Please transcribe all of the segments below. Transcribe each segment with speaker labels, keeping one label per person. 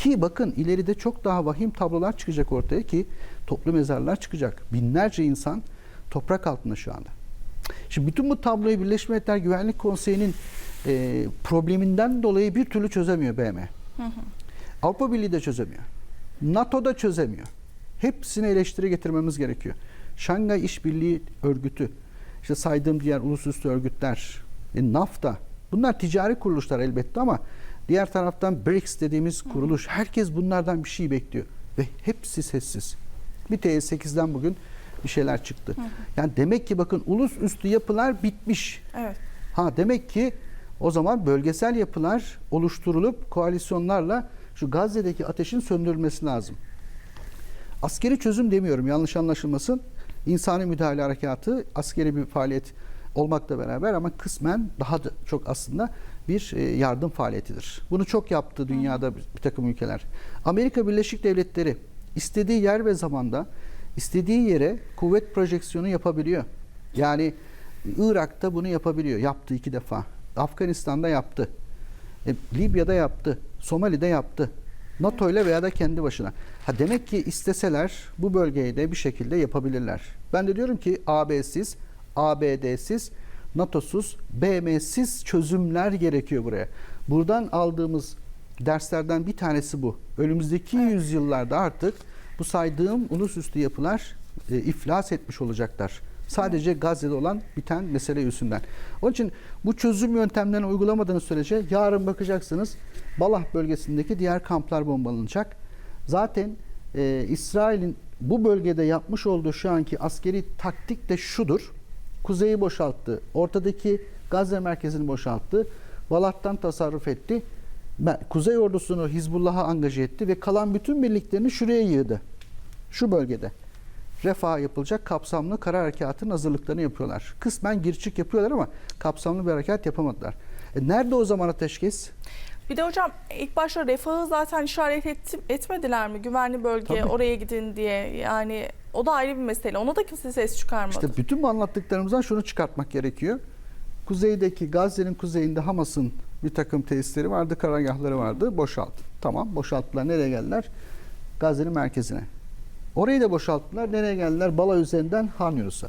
Speaker 1: Ki bakın ileride çok daha vahim tablolar çıkacak ortaya ki toplu mezarlar çıkacak. Binlerce insan toprak altında şu anda. Şimdi bütün bu tabloyu Birleşmiş Milletler Güvenlik Konseyi'nin e, probleminden dolayı bir türlü çözemiyor BM. Avrupa Birliği de çözemiyor. NATO da çözemiyor. Hepsine eleştiri getirmemiz gerekiyor. Şangay İşbirliği Örgütü, işte saydığım diğer uluslararası örgütler, e, NAFTA, bunlar ticari kuruluşlar elbette ama diğer taraftan BRICS dediğimiz kuruluş, herkes bunlardan bir şey bekliyor. Ve hepsi sessiz. Bir TS8'den bugün bir şeyler çıktı. Yani demek ki bakın ulus üstü yapılar bitmiş.
Speaker 2: Evet.
Speaker 1: Ha demek ki o zaman bölgesel yapılar oluşturulup koalisyonlarla şu Gazze'deki ateşin söndürülmesi lazım. Askeri çözüm demiyorum yanlış anlaşılmasın. İnsani müdahale harekatı askeri bir faaliyet olmakla beraber ama kısmen daha da çok aslında bir e, yardım faaliyetidir. Bunu çok yaptı dünyada bir, takım ülkeler. Amerika Birleşik Devletleri istediği yer ve zamanda istediği yere kuvvet projeksiyonu yapabiliyor. Yani Irak'ta bunu yapabiliyor. Yaptı iki defa. Afganistan'da yaptı. E, Libya'da yaptı. Somali'de yaptı. NATO ile veya da kendi başına. Ha demek ki isteseler bu bölgeyi de bir şekilde yapabilirler. Ben de diyorum ki AB'siz, ABD'siz, NATO'suz, BM'siz çözümler gerekiyor buraya. Buradan aldığımız derslerden bir tanesi bu. Önümüzdeki yüzyıllarda artık bu saydığım ulusüstü yapılar e, iflas etmiş olacaklar. Sadece Gazze'de olan biten mesele yüzünden. Onun için bu çözüm yöntemlerini uygulamadığınız sürece yarın bakacaksınız Balah bölgesindeki diğer kamplar bombalanacak. Zaten e, İsrail'in bu bölgede yapmış olduğu şu anki askeri taktik de şudur. Kuzeyi boşalttı. Ortadaki Gazze merkezini boşalttı. Balat'tan tasarruf etti. Kuzey ordusunu Hizbullah'a angaje etti ve kalan bütün birliklerini şuraya yığdı. Şu bölgede. Refah yapılacak kapsamlı kara harekatının hazırlıklarını yapıyorlar. Kısmen gir çık yapıyorlar ama kapsamlı bir harekat yapamadılar. E nerede o zaman ateşkes?
Speaker 2: Bir de hocam ilk başta refahı zaten işaret etti, etmediler mi? Güvenli bölge
Speaker 1: Tabii.
Speaker 2: oraya gidin diye. Yani o da ayrı bir mesele. Ona da kimse ses çıkarmadı.
Speaker 1: İşte bütün bu anlattıklarımızdan şunu çıkartmak gerekiyor. Kuzeydeki Gazze'nin kuzeyinde Hamas'ın bir takım tesisleri vardı, karargahları vardı. Boşalt. Tamam boşalttılar. Nereye geldiler? Gazze'nin merkezine. Orayı da boşalttılar. Nereye geldiler? Bala üzerinden Han Yunus'a.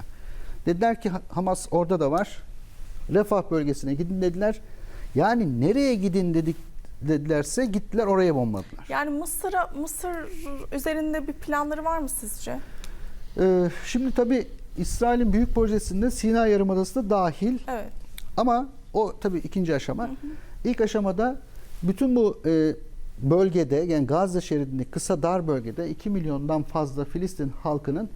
Speaker 1: Dediler ki Ha- Hamas orada da var. Refah bölgesine gidin dediler. Yani nereye gidin dedik dedilerse gittiler oraya bombaladılar.
Speaker 2: Yani Mısır'a Mısır üzerinde bir planları var mı sizce?
Speaker 1: Ee, şimdi tabii İsrail'in büyük projesinde Sina Yarımadası da dahil.
Speaker 2: Evet.
Speaker 1: Ama o tabii ikinci aşama. İlk aşamada bütün bu e, bölgede yani Gazze şeridindeki kısa dar bölgede 2 milyondan fazla Filistin halkının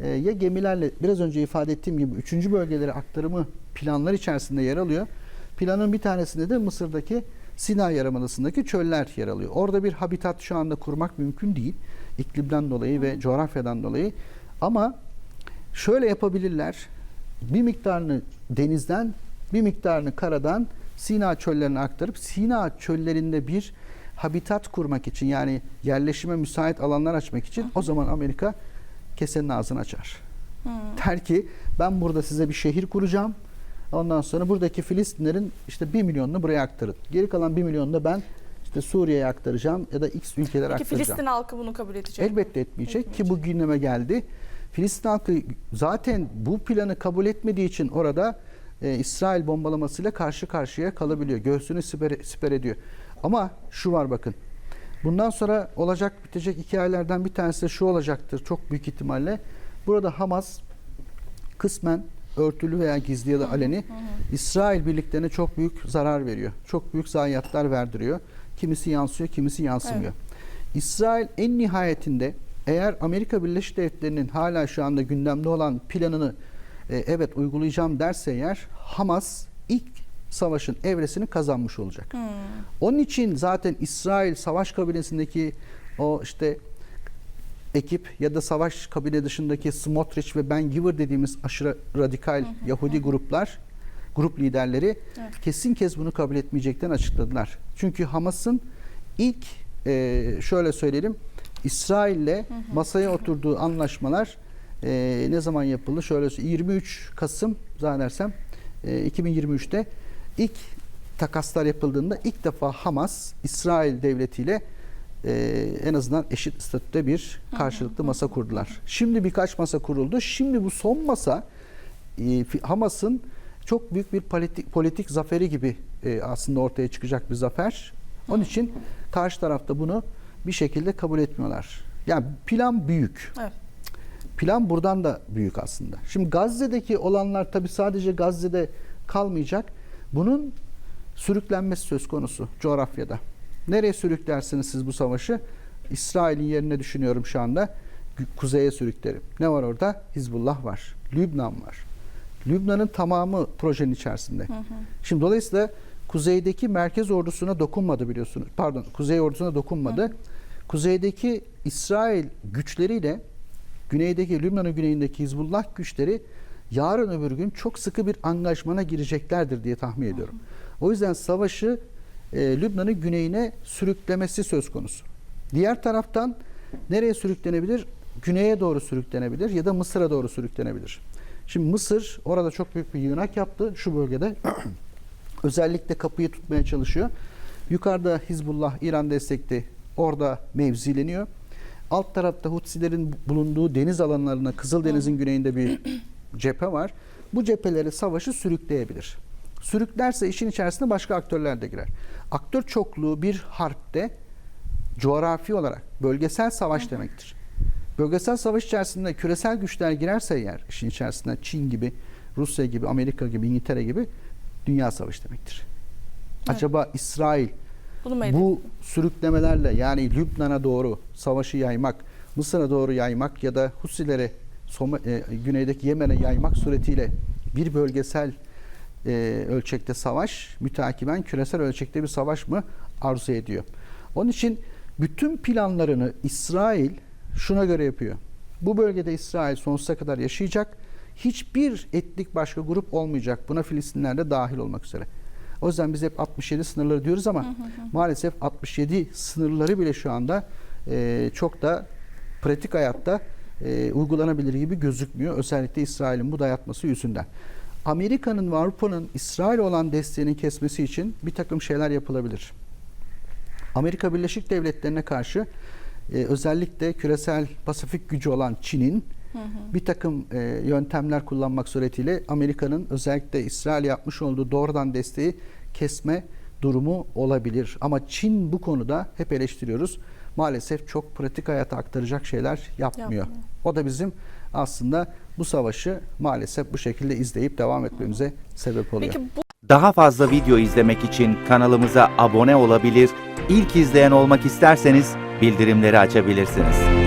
Speaker 1: e, ya gemilerle biraz önce ifade ettiğim gibi 3. bölgelere aktarımı planlar içerisinde yer alıyor. Planın bir tanesinde de Mısır'daki Sina Yarımadası'ndaki çöller yer alıyor. Orada bir habitat şu anda kurmak mümkün değil. İklimden dolayı ve coğrafyadan dolayı. Ama şöyle yapabilirler. Bir miktarını denizden, bir miktarını karadan Sina çöllerine aktarıp Sina çöllerinde bir habitat kurmak için yani yerleşime müsait alanlar açmak için o zaman Amerika kesenin ağzını açar. Der ki ben burada size bir şehir kuracağım. Ondan sonra buradaki Filistinlerin işte bir milyonunu buraya aktarın. Geri kalan bir milyonunu da ben işte Suriye'ye aktaracağım ya da X ülkelere
Speaker 2: Peki
Speaker 1: aktaracağım.
Speaker 2: Filistin halkı bunu kabul edecek?
Speaker 1: Elbette etmeyecek ki bu gündeme geldi. Filistin halkı zaten bu planı kabul etmediği için orada e, İsrail bombalamasıyla karşı karşıya kalabiliyor. Göğsünü siper, siper ediyor. Ama şu var bakın. Bundan sonra olacak bitecek hikayelerden bir tanesi de şu olacaktır çok büyük ihtimalle. Burada Hamas kısmen örtülü veya gizli ya da aleni İsrail birliklerine çok büyük zarar veriyor. Çok büyük zayiatlar verdiriyor. Kimisi yansıyor, kimisi yansımıyor. İsrail en nihayetinde eğer Amerika Birleşik Devletleri'nin hala şu anda gündemde olan planını e, evet uygulayacağım derse eğer Hamas ilk savaşın evresini kazanmış olacak. Onun için zaten İsrail savaş kabinesindeki o işte ekip ya da savaş kabine dışındaki Smotrich ve Ben Giver dediğimiz aşırı radikal Yahudi gruplar, grup liderleri
Speaker 2: Evet.
Speaker 1: kesin kez bunu kabul etmeyeceklerini açıkladılar. Çünkü Hamas'ın ilk e, şöyle söyleyelim İsrail'le masaya oturduğu anlaşmalar e, ne zaman yapıldı? Şöyle söyleyeyim, 23 Kasım zannedersem e, 2023'te ilk takaslar yapıldığında ilk defa Hamas İsrail devletiyle e, en azından eşit statüde bir karşılıklı masa kurdular. Şimdi birkaç masa kuruldu. Şimdi bu son masa e, Hamas'ın çok büyük bir politik, politik zaferi gibi e, aslında ortaya çıkacak bir zafer. Onun için karşı tarafta bunu bir şekilde kabul etmiyorlar. Yani plan büyük.
Speaker 2: Evet.
Speaker 1: Plan buradan da büyük aslında. Şimdi Gazze'deki olanlar tabii sadece Gazze'de kalmayacak. Bunun sürüklenmesi söz konusu coğrafyada. Nereye sürüklersiniz siz bu savaşı? İsrail'in yerine düşünüyorum şu anda. Kuzeye sürüklerim. Ne var orada? Hizbullah var. Lübnan var. Lübnan'ın tamamı projenin içerisinde. Şimdi dolayısıyla kuzeydeki merkez ordusuna dokunmadı biliyorsunuz. Pardon, kuzey ordusuna dokunmadı. Kuzeydeki İsrail güçleriyle güneydeki Lübnan'ın güneyindeki Hizbullah güçleri yarın öbür gün çok sıkı bir angajmana gireceklerdir diye tahmin ediyorum. O yüzden savaşı e, Lübnan'ın güneyine sürüklemesi söz konusu. Diğer taraftan nereye sürüklenebilir? Güneye doğru sürüklenebilir ya da Mısır'a doğru sürüklenebilir. Şimdi Mısır orada çok büyük bir yığınak yaptı şu bölgede. Özellikle kapıyı tutmaya çalışıyor. Yukarıda Hizbullah, İran destekli orada mevzileniyor. Alt tarafta Hutsilerin bulunduğu deniz alanlarına Kızıldeniz'in güneyinde bir cephe var. Bu cepheleri savaşı sürükleyebilir. Sürüklerse işin içerisine başka aktörler de girer. Aktör çokluğu bir harpte coğrafi olarak bölgesel savaş demektir. Bölgesel savaş içerisinde küresel güçler girerse eğer işin içerisine Çin gibi, Rusya gibi, Amerika gibi, İngiltere gibi dünya savaşı demektir.
Speaker 2: Evet.
Speaker 1: Acaba İsrail
Speaker 2: Bunu
Speaker 1: bu sürüklemelerle yani Lübnan'a doğru savaşı yaymak, Mısır'a doğru yaymak ya da Husilere Soma- e, güneydeki Yemen'e yaymak suretiyle bir bölgesel e, ölçekte savaş, mütakiben küresel ölçekte bir savaş mı arzu ediyor? Onun için bütün planlarını İsrail şuna göre yapıyor. Bu bölgede İsrail sonsuza kadar yaşayacak. Hiçbir etnik başka grup olmayacak. Buna Filistinler de dahil olmak üzere. O yüzden biz hep 67 sınırları diyoruz ama maalesef 67 sınırları bile şu anda e, çok da pratik hayatta e, uygulanabilir gibi gözükmüyor. Özellikle İsrail'in bu dayatması yüzünden. Amerika'nın ve Avrupa'nın İsrail'e olan desteğinin kesmesi için bir takım şeyler yapılabilir. Amerika Birleşik Devletleri'ne karşı e, özellikle küresel Pasifik gücü olan Çin'in bir takım e, yöntemler kullanmak suretiyle Amerika'nın özellikle İsrail yapmış olduğu doğrudan desteği kesme durumu olabilir. Ama Çin bu konuda hep eleştiriyoruz. Maalesef çok pratik hayata aktaracak şeyler yapmıyor.
Speaker 2: Yapmıyor.
Speaker 1: O da bizim aslında bu savaşı maalesef bu şekilde izleyip devam etmemize sebep oluyor.
Speaker 2: Peki bu
Speaker 3: Daha fazla video izlemek için kanalımıza abone olabilir, ilk izleyen olmak isterseniz bildirimleri açabilirsiniz.